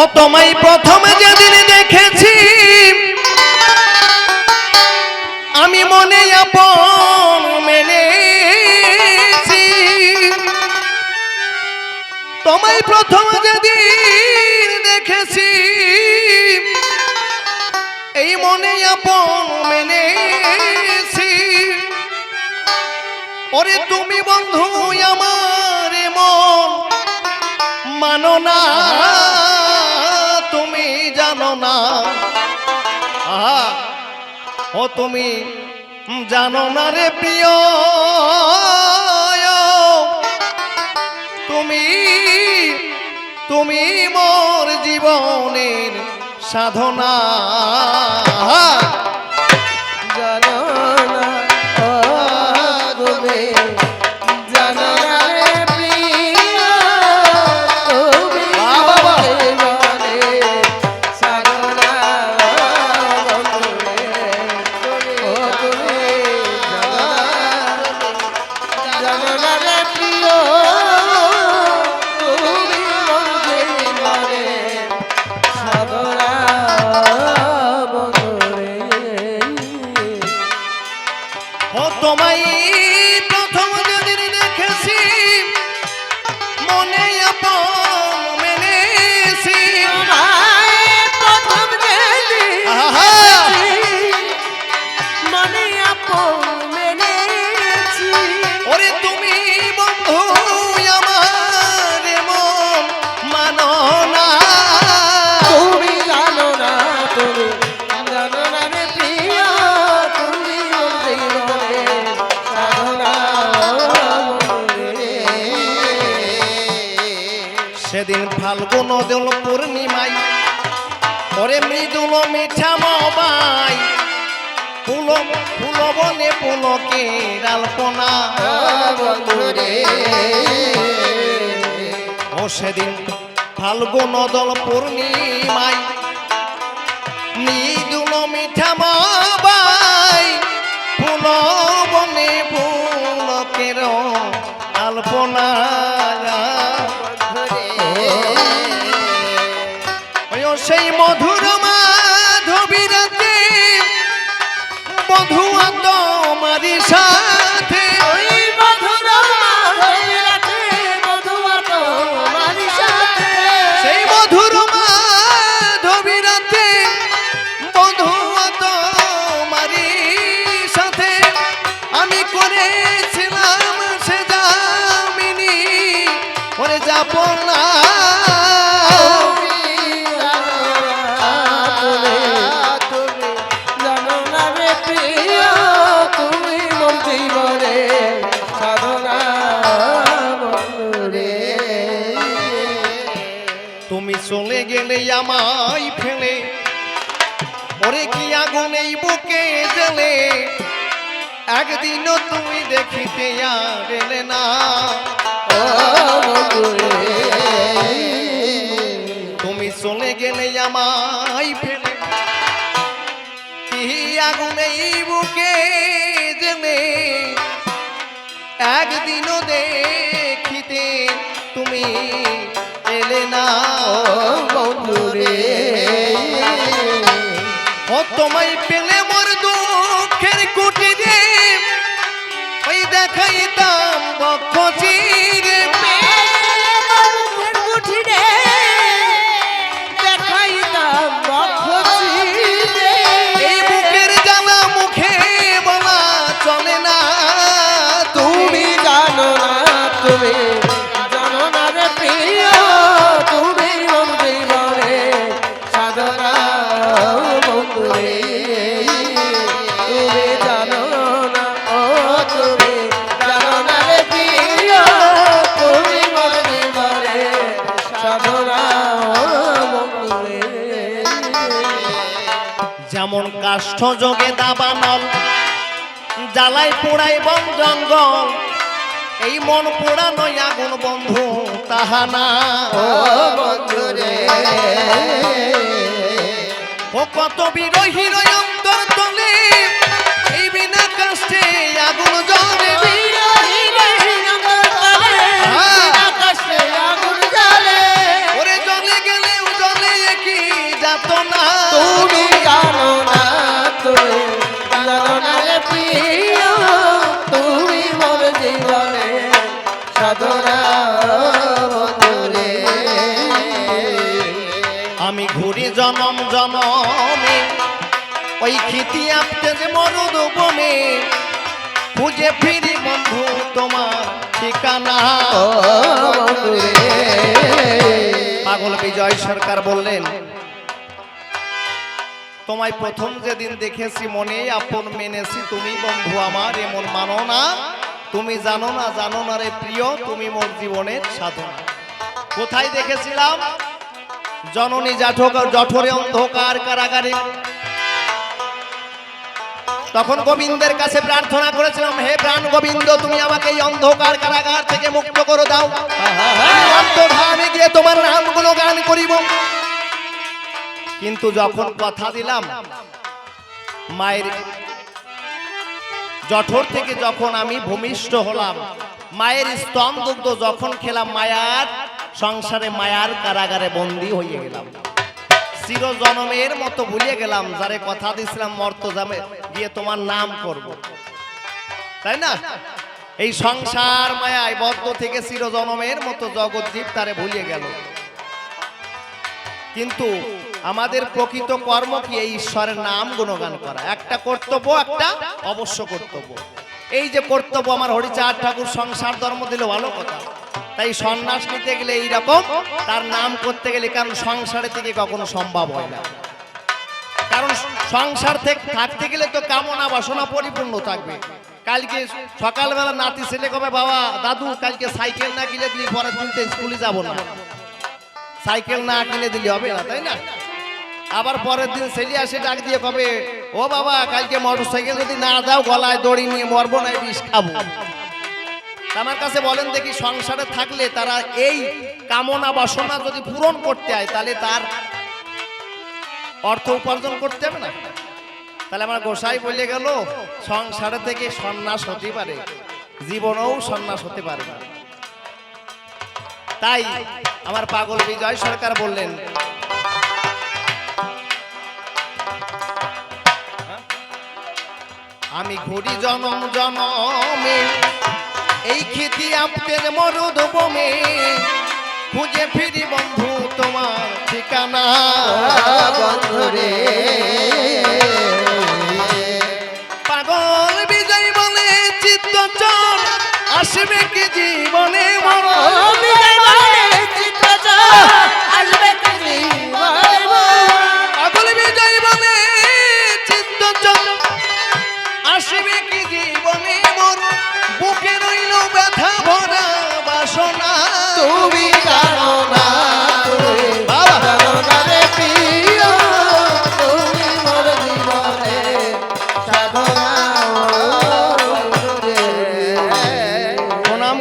ও তোমায় প্রথমে যেদিন দেখেছি, আমি মনে আপন মেনেছি। তোমায় প্রথম যেদিন দেখেছি, এই মনে আপন মেনেছি। ওরে তুমি বন্ধু, আমার মন মানো না তুমি জানো না। আহা, ও তুমি জানো না রে প্রিয়। তুমি তুমি মোর জীবনের সাধনা। তোমায় ফাল্গুন দেল পূর্ণিমাই ওরে মৃদুল মিঠা মবাই। ফুল ফুল বনে পুলকে আলপনা। ও সেদিন ফাল্গুন দল পূর্ণিমাই মৃদুল মিঠা মবাই তোমারি তুমি চলে গেলে আমায় ফেলে। ওরে কি আগুন এই বুকে জ্বলে? একদিনও তুমি দেখিতে এলে না। তুমি চলে গেলে আমায় ফেলে। কি আগুন এই বুকে জ্বলে? একদিনও দেখিতে তুমি না বন্ধুরে। ও তোমায় পেলে মোর দুঃখের কুটিরে ওই দেখাইতাম বক্ষ যেমন কাষ্ঠ যোগে দাবানল জ্বালাই পোড়াই বন জঙ্গল। এই মন পোড়ানো আগুন বন্ধু তাহা না। ও কত ও কত বিরোহীর অন্তর তলে এই বিনা কাষ্টে আগুন জ্বলে আপতে যে মরুদ বনে। খুঁজে ফিরি বন্ধু, তোমার ঠিকানা। পাগল বিজয় সরকার বললেন, তোমায় প্রথম যেদিন দেখেছি মনে আপন মেনেছি। তুমি বন্ধু আমার, এমন মানো না। তুমি জানো না জানো না রে প্রিয়, তুমি মোর জীবনের সাধনা। কোথায় দেখেছিলাম? জননী জাঠক, জঠরে অন্ধকার কারাগারে। তখন গোবিন্দের কাছে প্রার্থনা করেছিলাম, হে প্রাণ গোবিন্দ, তুমি আমাকে এই অন্ধকার কারাগার থেকে মুক্ত করে দাও। আমি গিয়ে তোমার নামগুলো গান করিব। কিন্তু যখন কথা দিলাম, মায়ের জঠর থেকে যখন আমি ভূমিষ্ঠ হলাম, মায়ের স্তন দুগ্ধ যখন খেলাম, মায়ার সংসারে মায়ার কারাগারে বন্দী হয়ে গেলাম। চির জনমের মতো ভুলিয়ে গেলাম, যারে কথা দিছিলাম মর্ত যাবে গিয়ে তোমার নাম করব। তাই না? এই সংসার মায়ায় বদ্ধ থেকে চির জনমের মতো জগৎজীব তারে ভুলিয়ে গেল। কিন্তু আমাদের প্রকৃত কর্ম কি? এই ঈশ্বরের নাম গুণগান করা। একটা কর্তব্য, একটা অবশ্য কর্তব্য। এই যে কর্তব্য আমার হরিচাঁদ ঠাকুর সংসার ধর্ম দিল ভালো কথা। তাই সন্ন্যাস নিতে গেলে এইরকম, তার নাম করতে গেলে কারণ সংসারে থেকে কখনো সম্ভব হয় না। কারণ সংসার থেকে থাকতে গেলে তো কামনা বাসনা পরিপূর্ণ থাকবে। কালকে সকালবেলা নাতি ছেলে কবে, বাবা, দাদু, কালকে সাইকেল না কিনে দিলি, পরের দিন স্কুলে যাব না। সাইকেল না কিনে দিলে হবে না, তাই না? আবার পরের দিন ছেলে আসে ডাক দিয়ে কবে, ও বাবা, কালকে মোটর সাইকেল যদি না দাও, গলায় দড়ি নিয়ে মরবো না বিষ খাব। আমার কাছে বলেন দেখি, সংসারে থাকলে তারা এই কামনা বাসনা যদি পূরণ করতে হয়, তাহলে তার অর্থ উপার্জন করতে হবে না। তাহলে আমার গোসাই বলে গেল, সংসারে থেকে সন্ন্যাস হতে পারে, জীবনেও সন্ন্যাস হতে পারে তাই আমার পাগল বিজয় সরকার বললেন, আমি ঘুরি জনম জনমে, এই খ্যাতি আপতের মরুদ বমে। খুঁজে ফিরি বন্ধু তোমার ঠিকানা। বন্ধুরে। পাগল বিজয় বলে চিত্তচর আসবে কি জীবনে মর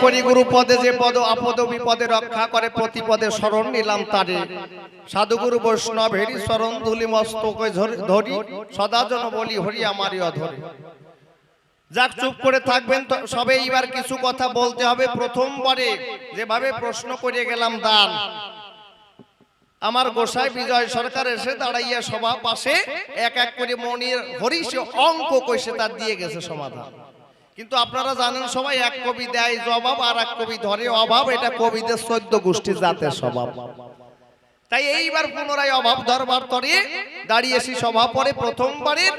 করি গুরু পদে যে পদ আপদ বিপদে রক্ষা করে প্রতিপদে শরণ নিলাম তারে। সাধুগুরু বৈষ্ণব হেরি শরণ ধুলি মস্তকে ধরি- ধরি সদা জন বলি হরি আমারই অধরে। যাক, চুপ করে থাকবেন সবে এবার কিছু কথা বলতে হবে প্রথমবারে। যেভাবে প্রশ্ন করে গেলাম, দান। আমার গোসাই বিজয় সরকার এসে দাঁড়াইয়া সভা পাশে এক এক করে মনির হরিষ অঙ্ক কইসে তার দিয়ে গেছে সমাধান। কিন্তু আপনারা জানেন, সবাই এক কবি দেয় জবাব, আর এক কবি ধরে অভাব, এটা কবিদের চোদ্দ গোষ্ঠীর জাতের স্বভাব। তাই এইবার পুনরায় অভাব দরবার তরে দাঁড়িয়েছি সভা পরে প্রথমবারের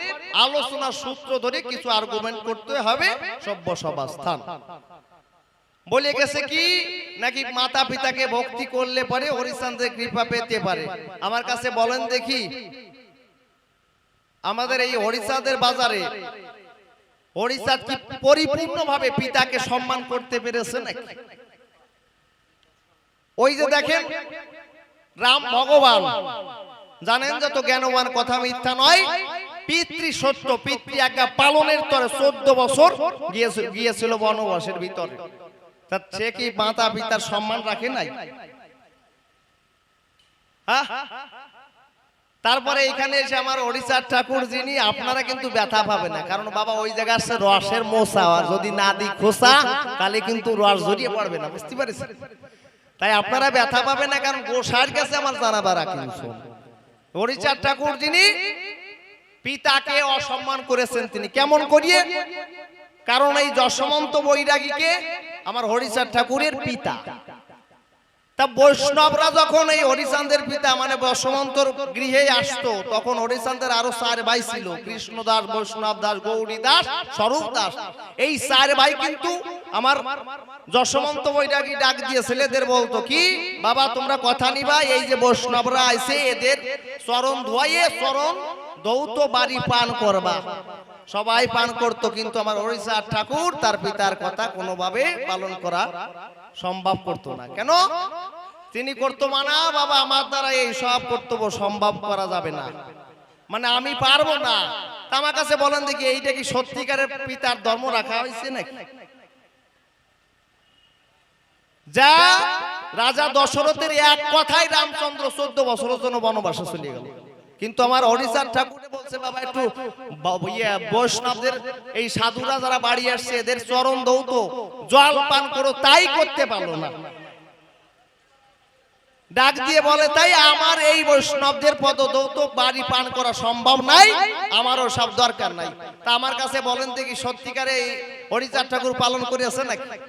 আলোচনা সূত্র ধরে কিছু আর্গুমেন্ট করতে হবে সভ্য সভা স্থান বলে গেছে কি, নাকি মাতা পিতাকে ভক্তি করলে পরে হরিচন্দ্রের কৃপা পেতে পারে? আমার কাছে বলেন দেখি। আমাদের এই হরিচাঁদের বাজারে হরিচাঁদ কি পরিপূর্ণভাবে পিতাকে সম্মান করতে পেরেছে নাকি? ওই যে দেখেন রাম ভগবান। জানেন যত জ্ঞানবান কথা মিথ্যা নয় পিতৃ সত্য পিতৃ আজ্ঞা পালনের তরে চোদ্দ বছর গিয়েছিল বনবাসের ভিতরে। তা সে কি মাতা পিতার সম্মান রাখে নাই? তারপরে এখানে এসে আমার ওড়িশার ঠাকুর যিনি আপনারা কিন্তু ব্যথা পাবে না কারণ বাবা ওই জায়গায় আসছে রসের মোসা যদি না দি খোসা তাহলে কিন্তু রস জড়িয়ে পড়বে না বুঝতে পারিস? তাই আপনারা ব্যথা পাবেন না কারণ গোসার কাছে আমার জানাবার কিন্তু হরিচার ঠাকুর যিনি পিতাকে অসম্মান করেছেন তিনি। কেমন করিয়ে? কারণ এই যশমন্ত বৈরাগীকে আমার হরিচার ঠাকুরের পিতা। তা বৈষ্ণবরা যখন এই হরিচাঁদের পিতা মানে বসমন্তর গৃহে আসতো, তখন হরিচাঁদের আরও চার ভাই ছিল কৃষ্ণ দাস বৈষ্ণব দাস গৌরী দাস স্বরূপ দাস এই চার ভাই কিন্তু আমার যশমন্ত বৈরাগী ডাক দিয়ে ছেলেদের বলতো, কি? বাবা, তোমরা কথা নিবা, এই যে বৈষ্ণবরা আইছে এদের চরণ ধোয়াইয়ে চরণ দৌত বাড়ি পান করবা। সবাই পান করতো, কিন্তু আমার ওড়িশার ঠাকুর তার পিতার কথা কোনোভাবে পালন করা সম্ভব করতো না। কেন? তিনি করতো মানা বাবা আমার দ্বারা এই সব কর্তব্য সম্ভব করা যাবে না। মানে আমি পারব না। আমার কাছে বলেন দেখি এইটা কি সত্যিকারের পিতার ধর্ম রাখা হয়েছে নাকি? যা রাজা দশরথের এক কথাই রামচন্দ্র চোদ্দ বছরের জন্য বনবাসে চলে গেল। কিন্তু আমার ওড়িশার ঠাকুরে বলছে বাবা একটু ইয়ে, বৈষ্ণবদের এই সাধুরা যারা বাড়ি আসছে এদের চরণ দৌত জল পান করো তাই করতে পারল না। ডাক দিয়ে বলে তাই আমার এই বৈষ্ণবদের পদ দৌত বাড়ি পান করা সম্ভব নাই? আমারও সব দরকার নাই। তা আমার কাছে বলেন দেখি সত্যিকারে হরিচার ঠাকুর পালন করিয়াছে নাকি?